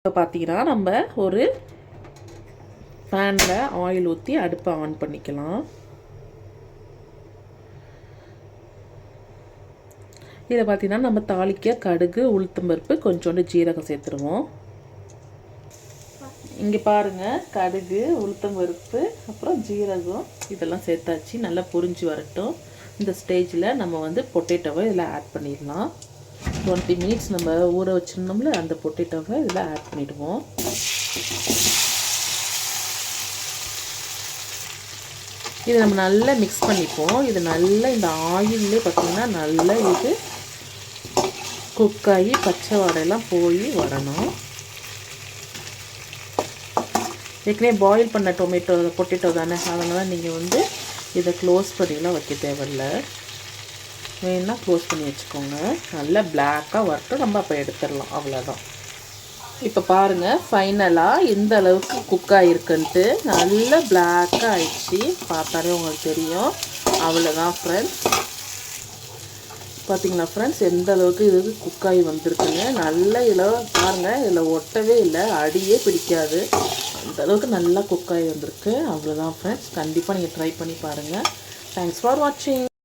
இப்போ பார்த்தீங்கன்னா நம்ம ஒரு பேனில் ஆயில் ஊற்றி அடுப்பை ஆன் பண்ணிக்கலாம். இதை பார்த்தீங்கன்னா நம்ம தாளிக்க கடுகு உளுத்தம்பருப்பு கொஞ்சோண்டு ஜீரகம் சேர்த்துருவோம். இங்கே பாருங்கள் கடுகு உளுத்தம்பருப்பு அப்புறம் ஜீரகம் இதெல்லாம் சேர்த்தாச்சு. நல்லா புரிஞ்சு வரட்டும். இந்த ஸ்டேஜில் நம்ம வந்து பொட்டேட்டோவை இதில் ஆட் பண்ணிடலாம். டுவெண்ட்டி மினிட்ஸ் நம்ம ஊற வச்சிருந்தோம்ல அந்த பொட்டேட்டோவை இதில் ஆட் பண்ணிவிடுவோம் இதை நம்ம நல்லா மிக்ஸ் பண்ணிப்போம். இது நல்லா இந்த ஆயிலே பார்த்திங்கன்னா நல்லா இது குக் ஆகி பச்சை வடையெல்லாம் போய் வரணும். ஏற்கனவே பாயில் பண்ண டொமேட்டோ பொட்டேட்டோ தானே. அதனால் நீங்கள் வந்து இதை க்ளோஸ் பண்ணிலாம் வைக்க தேவையில்லை. வேணுன்னா க்ளோஸ் பண்ணி வச்சுக்கோங்க. நல்லா பிளாக்காக வரட்டும் நம்ம அப்போ எடுத்துடலாம். அவ்வளோதான் இப்போ பாருங்கள் ஃபைனலாக எந்த அளவுக்கு குக் ஆகிருக்குன்ட்டு நல்லா பிளாக்காக ஆயிடுச்சு. பார்த்தாலே உங்களுக்கு தெரியும். அவ்வளோதான் ஃப்ரெண்ட்ஸ் பார்த்தீங்களா ஃப்ரெண்ட்ஸ் எந்த அளவுக்கு இது குக் ஆகி வந்திருக்குங்க நல்ல இதில் பாருங்கள் இதில் ஒட்டவே இல்லை. அடியே பிடிக்காது. அந்த அளவுக்கு நல்லா குக் ஆகி வந்திருக்கு. அவ்வளோதான் ஃப்ரெண்ட்ஸ் கண்டிப்பாக நீங்கள் ட்ரை பண்ணி பாருங்கள் தேங்க்ஸ் ஃபார் வாட்சிங்